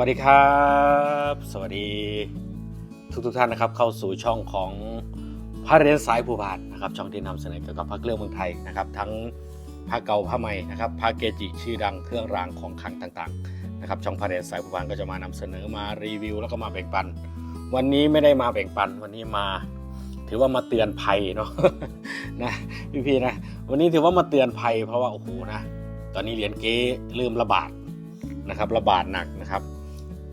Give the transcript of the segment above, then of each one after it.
สวัสดีครับ สวัสดีทุกทุกท่านนะครับ เข้าสู่ช่องของพระเรียนสายภูพานนะครับ ช่องที่นำเสนอเกี่ยวกับพระเครื่องเมืองไทยนะครับ ทั้งพระเก่าพระใหม่นะครับพระเกจิชื่อดังเครื่องรางของขลังต่างๆนะครับ ช่องพระเรียนสายภูพานก็จะมานำเสนอมารีวิว แล้วก็มาแบ่งปัน วันนี้ไม่ได้มาแบ่งปัน วันนี้มา ถือว่ามาเตือนภัยเนาะนะพี่ๆนะ วันนี้ถือว่ามาเตือนภัย เพราะว่าโอ้โหนะ ตอนนี้เหรียญเก๊เริ่มระบาดนะครับระบาดหนักนะครับ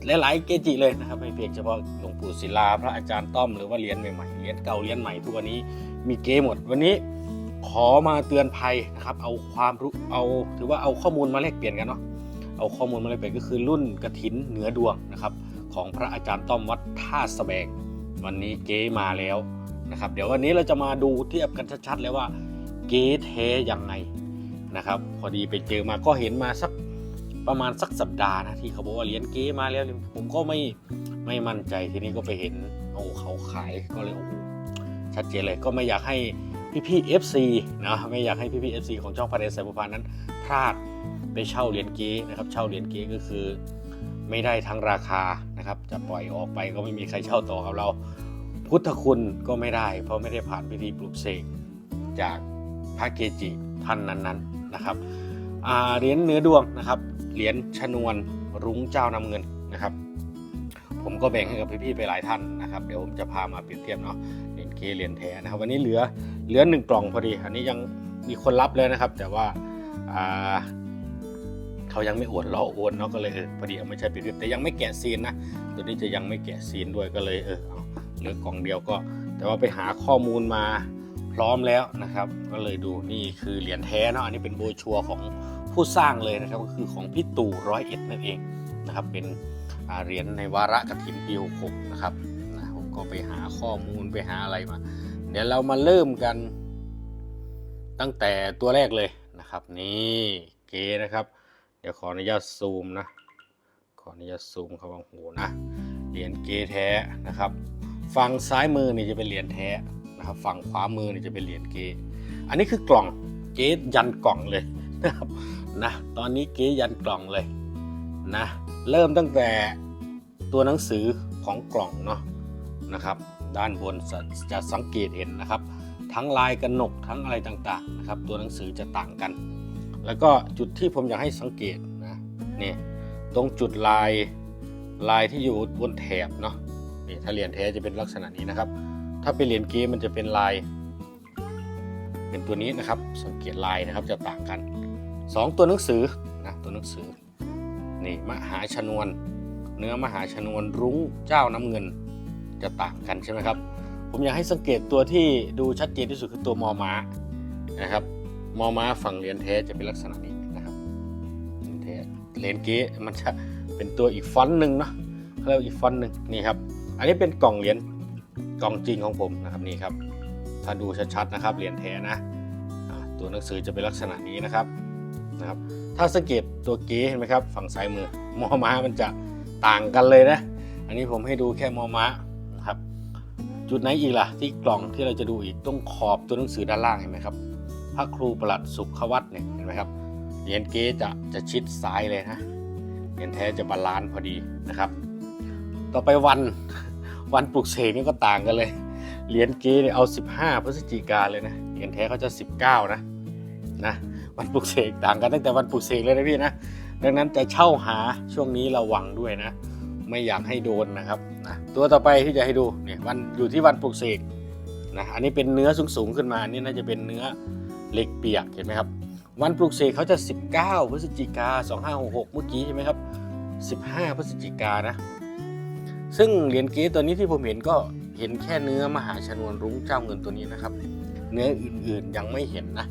หลายๆเกจิเลยนะครับไม่เพียงเฉพาะหลวงปู่ศิลาพระอาจารย์ต้อมหรือว่าเหรียญใหม่ๆเหรียญเก่าเหรียญใหม่ทุกวันนี้มีเกหมด วันนี้ขอมาเตือนภัยนะครับเอาความรู้เอาถือว่าเอาข้อมูลมาแลกเปลี่ยนกันเนาะเอาข้อมูลมาแลกเปลี่ยนก็คือรุ่นกระถินเหนือดวงนะครับของพระอาจารย์ต้อมวัดท่าสแบงวันนี้เก๊มาแล้วนะครับเดี๋ยววันนี้เราจะมาดูเทียบกันชัดๆเลยว่าเก๊แท้ยังไงนะครับพอดีไปเจอมาก็เห็นมาสัก ประมาณสักสัปดาห์นะที่เขาบอกว่าเหรียญเก๊มาแล้วผมก็ไม่ไม่มั่นใจทีนี้ก็ไปเห็นโอ้เขาขายก็เลยโอ้ชัดเจนเลยก็ไม่อยากให้พี่พี่ๆ FC นะไม่อยากให้พี่พี่ๆ FC ของช่องพาเดสไซบุพานนั้น พลาดไปเช่าเหรียญเก๊นะครับเช่าเหรียญเก๊ก็คือ ไม่ได้ทั้งราคานะครับ จะปล่อยออกไปก็ไม่มีใครเช่าต่อกับเราพุทธคุณก็ไม่ได้ เพราะไม่ได้ผ่านพิธีปลุกเสกจากพระเกจิท่านนั้นๆนะครับเหรียญเนื้อดวงนะครับ เหรียญชนวนรุ้งเจ้านำเงินนะครับ ผมก็แบ่งให้กับพี่ๆไปหลายท่านนะครับ เดี๋ยวผมจะพามาเปรียบเทียบเนาะเหรียญเกเหรียญแท้นะครับ วันนี้เหลือเหลือหนึ่งกล่องพอดี อันนี้ยังมีคนรับเลยนะครับ แต่ว่าาเขายังไม่โอนรอโอนเนาะก็เลยเออพอดีเอาไม่ใช่เปรียบเทียบแต่ยังไม่แกะซีนนะตัวนี้จะยังไม่แกะซีนด้วยก็เลยเออเอาเหลือกล่องเดียวก็ แต่ว่าไปหาข้อมูลมาพร้อมแล้วนะครับ ก็เลยดูนี่คือเหรียญแท้เนาะอันนี้เป็นโบชัวของ ผู้สร้างเลยนะครับก็คือของพี่ตู่ร้อยเอ็ดนั่นเองนะครับเป็นเหรียญในวาระกฐินปีหกนะครับนะผมก็ไปหาข้อมูลไปหาอะไรมา เดี๋ยวเรามาเริ่มกันตั้งแต่ตัวแรกเลยนะครับ นี่เกนะครับ เดี๋ยวขออนุญาตซูมนะขออนุญาตซูมเขาบางหูนะเหรียญเกแท้นะครับ ฝั่งซ้ายมือนี่จะเป็นเหรียญแท้นะครับฝั่งขวามือนี่จะเป็นเหรียญเกอันนี้คือกล่องเกยันกล่องเลยนะครับ นะตอนนี้เก๊ยันกล่องเลยนะเริ่มตั้งแต่ตัวหนังสือของกล่องเนาะนะครับด้านบนจะสังเกตเห็นนะครับ ทั้งลายกระหนกทั้งอะไรต่างๆนะครับตัวหนังสือจะต่างกัน แล้วก็จุดที่ผมอยากให้สังเกตนะนี่ตรงจุดลายลายที่อยู่บนแถบเนาะนี่ถ้าเหรียญแท้จะเป็นลักษณะนี้นะครับ ถ้าเป็นเหรียญเก๊มันจะเป็นลาย เป็นตัวนี้นะครับสังเกตลายนะครับจะต่างกัน สองตัวหนังสือนะตัวหนังสือนี่มหาชนวน เนื้อมหาชนวนรุ้งเจ้าน้ำเงินจะต่างกันใช่ไหมครับ ผมอยากให้สังเกตตัวที่ดูชัดเจนที่สุดคือตัวมอม้านะครับมอม้าฝั่งเหรียญแท้จะเป็นลักษณะนี้นะครับเหรียญแท้เหรียญเก๊มันจะเป็นตัวอีกฟอนต์หนึ่งเนาะเขาเรียกว่าอีกฟอนต์หนึ่งนี่ครับ อันนี้เป็นกล่องเหรียญกล่องจริงของผมนะครับนี่ครับ ถ้าดูชัดๆนะครับเหรียญแท้นะตัวหนังสือจะเป็นลักษณะนี้นะครับ นะครับถ้าสังเกตตัวเก๊เห็นไหมครับ ฝั่งซ้ายมือมอม้ามันจะต่างกันเลยนะ อันนี้ผมให้ดูแค่มอม้านะครับ จุดไหนอีกล่ะ ที่กล่องที่เราจะดูอีกตรงขอบตัวหนังสือด้านล่างเห็นไหมครับพระครูประหลัดสุขวัตเนี่ยเห็นไหมครับเหรียญเก๊จะจะชิดซ้ายเลยนะเหรียญแท้จะบาลานซ์พอดีนะครับ ต่อไปวันวันปลุกเสกนี่ก็ต่างกันเลยเหรียญเก๊เนี่ยเอา 15 พฤศจิกาเลยนะเหรียญแท้เขาจะ 19 นะนะ วันปลุกเสกต่างกันตั้งแต่วันปลุกเสกเลยนะพี่นะดังนั้นจะเช่าหาช่วงนี้ระวังด้วยนะ ไม่อยากให้โดนนะครับนะตัวต่อไปที่จะให้ดูเนี่ยวันอยู่ที่วันปลุกเสกนะอันนี้เป็นเนื้อสูงๆขึ้นมานนี่น่าจะเป็นเนื้อเหล็กเปียกเห็นไหมครับ วันปลุกเสกเขาจะ 19 พฤศจิกา 2566 เมื่อกี้ใช่ไหมครับ 15 พฤศจิกานะ ซึ่งเหรียญเก๊ตัวนี้ที่ผมเห็นก็เห็นแค่เนื้อมหาชนวนรุ้งเจ้าเงินตัวนี้นะครับ เนื้ออื่นๆยังไม่เห็นนะ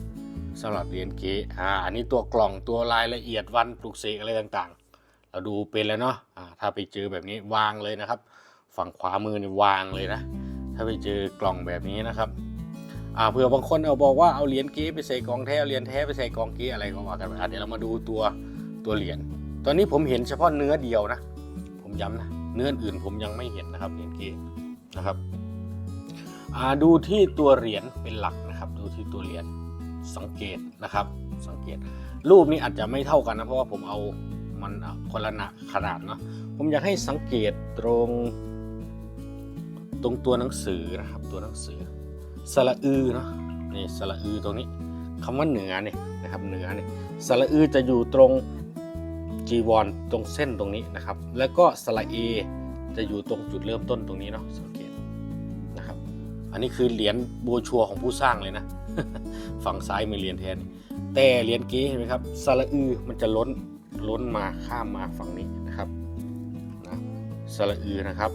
สำหรับเหรียญเก๊อ่าอันนี้ตัวกล่องตัวรายละเอียดวันปลุกเสกอะไรต่างๆ เราดูเป็นแล้วเนาะอ่าถ้าไปเจอแบบนี้วางเลยนะครับ ฝั่งขวามือนี่วางเลยนะ ถ้าไปเจอกล่องแบบนี้นะครับอ่าเผื่อบางคนเอาบอกว่าเอาเหรียญเก๊ไปใส่กองแท้เหรียญแท้ไปใส่กองเก๊อะไรก็ว่ากันไปอะเดี๋ยวเรามาดูตัวตัวเหรียญตอนนี้ผมเห็นเฉพาะเนื้อเดียวนะ ผมย้ำนะเนื้ออื่นผมยังไม่เห็นนะครับเหรียญเก๊นะครับอ่าดูที่ตัวเหรียญเป็นหลักนะครับ ดูที่ตัวเหรียญ สังเกตนะครับ สังเกต รูปนี้อาจจะไม่เท่ากันนะ เพราะว่าผมเอามันคนละหนะขนาดเนาะผมอยากให้สังเกตตรงตรงตัวหนังสือนะครับ ตัวหนังสือสระอือเนาะนี่สระอือตรงนี้คำว่าเหนือเนี่ยนะครับเหนือเนี่ยสระอือจะอยู่ตรงจีวรตรงเส้นตรงนี้นะครับ แล้วก็สระเอจะอยู่ตรงจุดเริ่มต้นตรงนี้เนาะสังเกตนะครับ อันนี้คือเหรียญโบชัวของผู้สร้างเลยนะ ฝั่งซ้ายมือเหรียญแทน แต่เหรียญกี้เห็นไหมครับสระอือมันจะล้นล้นมาข้ามมาฝั่งนี้นะครับนะสระอือนะครับ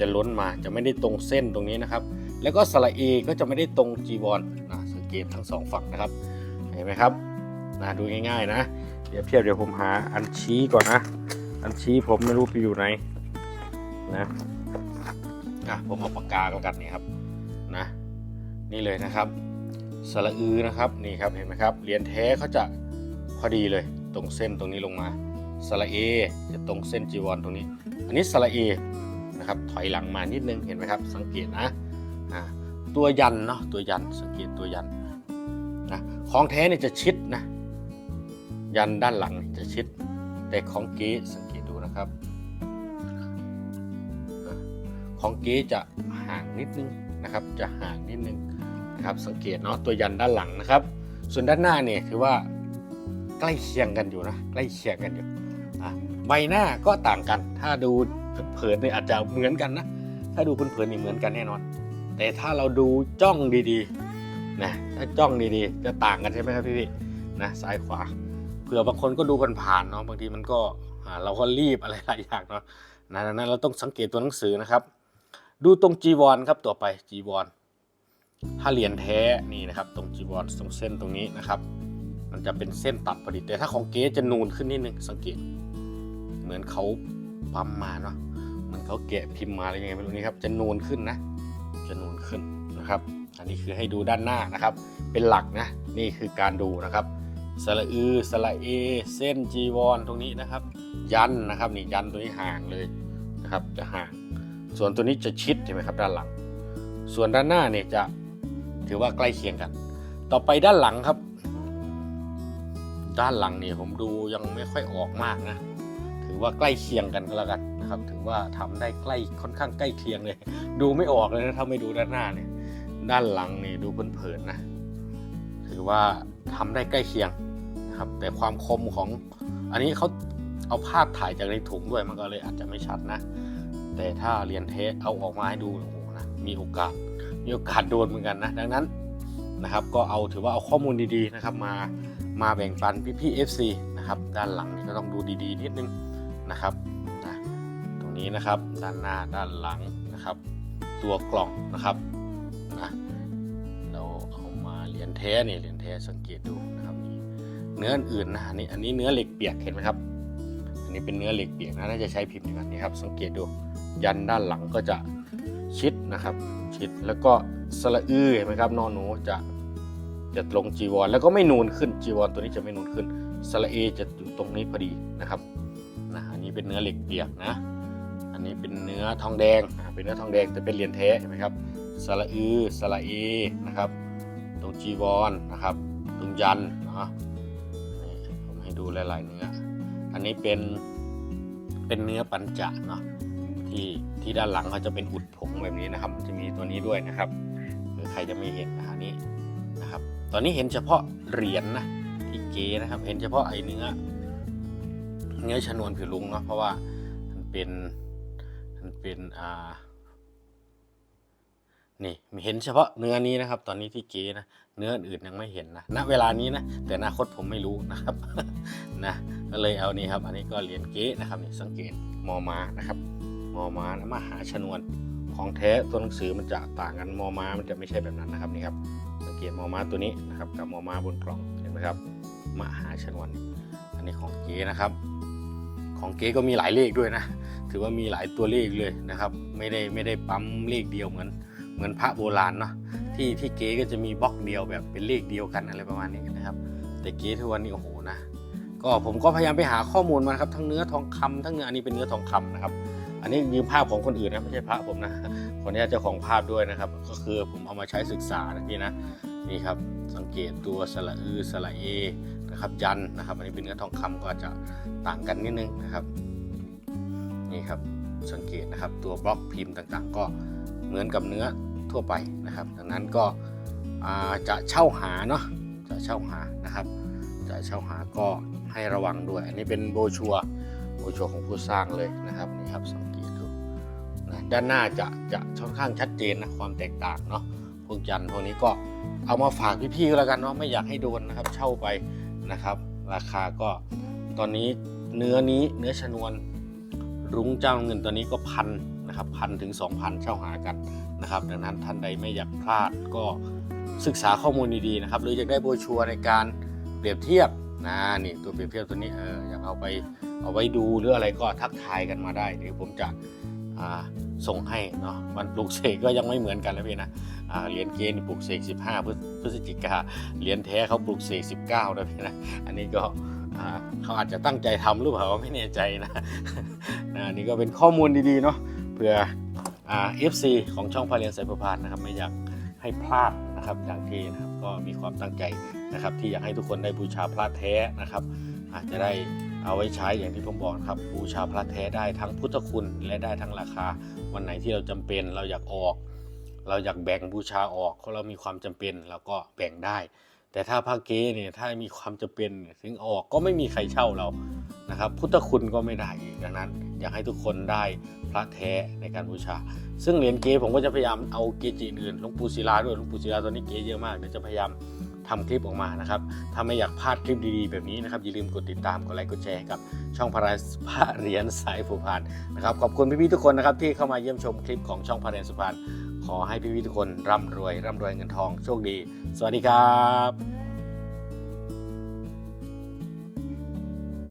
จะล้นมาจะไม่ได้ตรงเส้นตรงนี้นะครับ แล้วก็สระเอก็จะไม่ได้ตรงจีวรนะสังเกตทั้งสองฝั่งนะครับเห็นไหมครับนะดูง่ายๆนะเดี๋ยวเทียบเดี๋ยวผมหาอันชี้ก่อนนะ อันชี้ผมไม่รู้ไปอยู่ไหนนะอะผมเอาปากกาแล้วกันนี่ครับนะ นี่เลยนะครับ สระอือนะครับนี่ครับเห็นไหมครับเหรียญแท้เขาจะพอดีเลยตรงเส้นตรงนี้ลงมาสระเอจะตรงเส้นจีวรตรงนี้ อันนี้สระเอนะครับถอยหลังมานิดนึงเห็นไหมครับ สังเกตนะอ่าตัวยันเนาะตัวยันสังเกตตัวยันนะของแท้เนี่ยจะชิดนะยันด้านหลังจะชิด แต่ของเก๊สังเกตดูนะครับ ของเก๊จะห่างนิดนึงนะครับ จะห่างนิดนึง นะครับสังเกตเนาะตัวยันด้านหลังนะครับ ส่วนด้านหน้าเนี่ยถือว่าใกล้เคียงกันอยู่นะใกล้เคียงกันอยู่ใบหน้าก็ต่างกัน ถ้าดูเผินเนี่ยอาจจะเหมือนกันนะถ้าดูเผินๆนี่เหมือนกันแน่นอน แต่ถ้าเราดูจ้องดีๆนะถ้าจ้องดีๆ จะต่างกันใช่ไหมครับพี่ๆนะซ้ายขวาเผื่อบางคนก็ดูผ่านๆเนาะบางทีมันก็เราก็รีบอะไรหลายอย่างเนาะนะดังนั้นเราต้องสังเกตตัวหนังสือนะครับ ดูตรงจีวรครับต่อไปจีวร ถ้าเหรียญแท้นี่นะครับ ตรงจีวรตรงเส้นตรงนี้นะครับ มันจะเป็นเส้นตัดพอดีแต่ถ้าของเก๊จะนูนขึ้นนิดนึงสังเกต เหมือนเขาปั๊มมาเนาะเหมันเขาแกะพิมพ์มาอะไรยังไงไม่รู้นี่ครับ จะนูนขึ้นนะ จะนูนขึ้นนะครับ อันนี้คือให้ดูด้านหน้านะครับ เป็นหลักนะ นี่คือการดูนะครับสระอือสระเอ เส้นจีวรตรงนี้นะครับ ยันนะครับนี่ยันตัวนี้ห่างเลยนะครับ จะห่าง ส่วนตัวนี้จะชิดใช่ไหมครับ ด้านหลัง ส่วนด้านหน้าเนี่ยจะ ถือว่าใกล้เคียงกัน ต่อไปด้านหลังครับ ด้านหลังเนี่ยผมดูยังไม่ค่อยออกมากนะ ถือว่าใกล้เคียงกันก็แล้วกันนะครับ ถือว่าทำได้ใกล้ค่อนข้างใกล้เคียงเลย ดูไม่ออกเลยนะถ้าไม่ดูด้านหน้าเนี่ยด้านหลังนี่ดูเพลินๆนะ ถือว่าทำได้ใกล้เคียงนะครับ แต่ความคมของอันนี้เขาเอาภาพถ่ายจากในถุงด้วยมันก็เลยอาจจะไม่ชัดนะ แต่ถ้าเรียนเทสเอาออกมาให้ดูโอ้โหนะมีโอกาส มีโอกาสโดนเหมือนกันนะ ดังนั้นนะครับ ก็เอาถือว่าเอาข้อมูลดีๆนะครับ มามาแบ่งปันพี่ๆ FC นะครับ ด้านหลังนี่ก็ต้องดูดีๆ นิดนึงนะครับนะตรงนี้นะครับด้านหน้าด้านหลังนะครับ ตัวกล่องนะครับนะเราเอามาเหรียญแท้นี่เหรียญแท้สังเกตดูนะครับเนื้ออื่นนะอันนี้อันนี้เนื้อเหล็กเปียกเห็นไหมครับ อันนี้เป็นเนื้อเหล็กเปียกนะน่าจะใช้พิมพ์อย่างนี้ครับ สังเกตดูยันด้านหลังก็จะ ชิดนะครับ ชิดแล้วก็สระอื้อเห็นไหมครับนอนหนูจะจะตรงจีวร แล้วก็ไม่นูนขึ้นจีวรตัวนี้จะไม่นูนขึ้นสระเอจะอยู่ตรงนี้พอดีนะครับนะอันนี้เป็นเนื้อเหล็กเปียกนะ อันนี้เป็นเนื้อทองแดงเป็นเนื้อทองแดงแต่เป็นเหรียญแท้เห็นไหมครับสระอือสระเอนะครับ ตรงจีวรนะครับ ตรงยันเนาะนี่ผมให้ดูหลายๆเนื้อ อันนี้เป็นเป็นเนื้อปัญจะเนาะ ที่ที่ด้านหลังเขาจะเป็นอุดผงแบบนี้นะครับ จะมีตัวนี้ด้วยนะครับคือใครจะไม่เห็นนะอันนี้นะครับ ตอนนี้เห็นเฉพาะเหรียญนะที่เก๋นะครับ เห็นเฉพาะไอ้เนื้อเนื้อชนวนผิวลุงเนาะเพราะว่ามันเป็นมันเป็นอ่านี่เห็นเฉพาะเนื้อนี้นะครับ ตอนนี้ที่เก๋นะเนื้ออื่นยังไม่เห็นนะณเวลานี้นะแต่อนาคตผมไม่รู้นะครับนะก็เลยเอานี่ครับ อันนี้ก็เหรียญเก๊นะครับนี่สังเกตมอมานะครับ มอมานะมหาชนวนของแท้ตัวหนังสือมันจะต่างกันมอมามันจะไม่ใช่แบบนั้นนะครับนี่ครับสังเกตมอมาตัวนี้นะครับกับมอมาบนกล่องเห็นไหมครับมหาชนวน อันนี้ของเก๊นะครับ ของเก๊ก็มีหลายเลขด้วยนะ ถือว่ามีหลายตัวเลขเลยนะครับ ไม่ได้ไม่ได้ปั๊มเลขเดียวเหมือนเหมือนพระโบราณเนาะที่ที่เก๊ก็จะมีบล็อกเดียวแบบเป็นเลขเดียวกันอะไรประมาณนี้นะครับ แต่เก๊ทุกวันนี้โอ้โหนะก็ผมก็พยายามไปหาข้อมูลมาครับทั้งเนื้อทองคำทั้งเนื้ออันนี้เป็นเนื้อทองคำนะครับ อันนี้ยืมภาพของคนอื่นนะไม่ใช่พระผมนะขออนุญาตเจ้าของภาพด้วยนะครับ ก็คือผมเอามาใช้ศึกษานะพี่นะนี่ครับสังเกตตัวสระอือสระเอนะครับยันนะครับ อันนี้เป็นเนื้อทองคำก็จะต่างกันนิดนึงนะครับนี่ครับสังเกตนะครับตัวบล็อกพิมพ์ต่างๆ ก็เหมือนกับเนื้อทั่วไปนะครับ ดังนั้นก็จะเช่าหาเนาะจะเช่าหานะครับ จะเช่าหาก็ให้ระวังด้วย อันนี้เป็นโบชัวโบชัวของผู้สร้างเลยนะครับนี่ครับสัง นะด้านหน้าจะจะค่อนข้างชัดเจนนะความแตกต่างเนาะพวกยันพวกนี้ก็เอามาฝากพี่ๆก็แล้วกันเนาะไม่อยากให้โดนนะครับ เช่าไปนะครับ ราคาก็ตอนนี้เนื้อนี้เนื้อชนวนรุ้งเจ้าเงินตัวนี้ก็พันนะครับพันถึง 2,000 เช่าหากันนะครับ ดังนั้นท่านใดไม่อยากพลาดก็ศึกษาข้อมูลดีๆนะครับ หรืออยากได้โบรชัวในการเปรียบเทียบนะนี่ตัวเปรียบเทียบตัวนี้เอออยากเอาไปเอาไว้ดูหรืออะไรก็ทักทายกันมาได้เดี๋ยวผมจะ ส่งให้เนาะวันปลูกเสกก็ยังไม่เหมือนกันนะพี่นะเหรียญเกณฑ์ปลูกเสก 15พฤพฤศจิกาเหรียญแท้เขาปลูกเสก 19นะพี่นะอันนี้ก็เขาอาจจะตั้งใจทำหรือเปล่าไม่แน่ใจนะน,นี่ก็เป็นข้อมูลดีๆเนาะเพื่อเอ่า FC ของช่องพาเรียนสายประพานนะครับไม่อยากให้พลาดนะครับอย่างที่นะครับก็มีความตั้งใจ นะครับที่อยากให้ทุกคนได้บูชาพระแท้นะครับ อาจจะได้เอาไว้ใช้อย่างที่ผมบอกครับบูชาพระแท้ได้ทั้งพุทธคุณและได้ทั้งราคา วันไหนที่เราจำเป็นเราอยากออก เราอยากแบ่งบูชาออกเพราะเรามีความจำเป็นเราก็แบ่งได้ แต่ถ้าพระเกเนี่ยถ้ามีความจำเป็นถึงออกก็ไม่มีใครเช่าเรานะครับพุทธคุณก็ไม่ได้อีกดังนั้น อยากให้ทุกคนได้พระแท้ในการบูชา ซึ่งเหรียญเกผมก็จะพยายามเอาเกจิอื่นหลวงปู่ศิลาด้วยหลวงปู่ศิลาตัวนี้เกเยอะมากเดี๋ยวจะพยายาม ทำคลิปออกมานะครับ ถ้าไม่อยากพลาดคลิปดีๆ แบบนี้นะครับ อย่าลืมกดติดตาม กดไลค์ กดแชร์กับช่องพระราพระเหรียนสายผูพานนะครับ ขอบคุณพี่ๆทุกคนนะครับที่เข้ามาเยี่ยมชมคลิปของช่องพระเหรียนสุพานขอให้พี่ๆทุกคนร่ำรวยร่ำรวยเงินทองโชคดี สวัสดีครับ